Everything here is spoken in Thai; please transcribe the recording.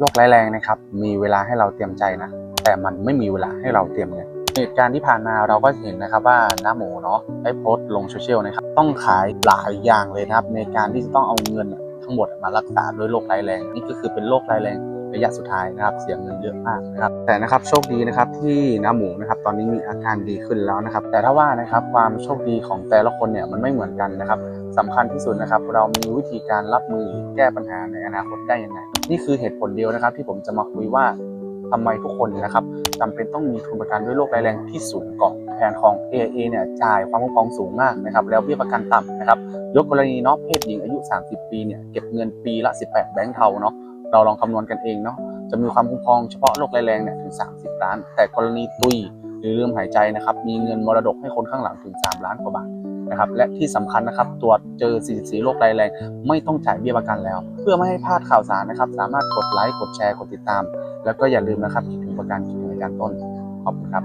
โรคร้ายแรงนะครับ มีเวลาให้เราเตรียมใจนะ แต่มันไม่มีเวลาให้เราเตรียมเงินเหตุการณ์ที่ผ่านมาเราก็เห็นนะครับว่าน้าหมูเนาะได้โพสต์ลงโซเชียลนะครับ ต้องขายหลายอย่างเลยนะครับ ในการที่จะต้องเอาเงินทั้งหมดมารักษาด้วยโรคร้ายแรง นี่ก็คือเป็นโรคร้ายแรง ระยะสุดท้ายนะครับ เสียเงินเยอะมากนะครับ แต่นะครับโชคดีนะครับที่น้าหมูนะครับ ตอนนี้มีอาการดีขึ้นแล้วนะครับ แต่ถ้าว่านะครับความโชคดีของแต่ละคนเนี่ยมันไม่เหมือนกันนะครับสำคัญที่สุดนะครับ เรามีวิธีการรับมือแก้ปัญหาในอนาคตได้ยังไงนี่คือเหตุผลเดียวนะครับ ที่ผมจะมาคุยว่าทำไมทุกคนนะครับจำเป็นต้องมีทุนประกันด้วยโรคร้ายแรงที่สูงก่อนแผนของ AIA เนี่ยจ่ายความคุ้มครองสูงมากนะครับ แล้วเบี้ยประกันต่ำนะครับ ยกกรณีเนาะเพศหญิงอายุ 30 ปีเนี่ยเก็บเงินปีละ 18 แบงค์เทาเนาะ เราลองคำนวณกันเองเนาะจะมีความคุ้มครองเฉพาะโรคแรงเนี่ยถึง 30 ล้าน แต่กรณีตุยหรือลืมหายใจนะครับ มีเงินมรดกให้คนข้างหลังถึง 3 ล้านกว่าบาทนะครับ และที่สำคัญนะครับ ตรวจเจอ 44 โรคร้ายแรงไม่ต้องจ่ายเบี้ยประกันแล้ว เพื่อไม่ให้พลาดข่าวสารนะครับ สามารถกดไลค์ กดแชร์ กดติดตาม แล้วก็อย่าลืมนะครับ คิดถึงประกันคิดถึงอาจารย์ต้น ขอบคุณครับ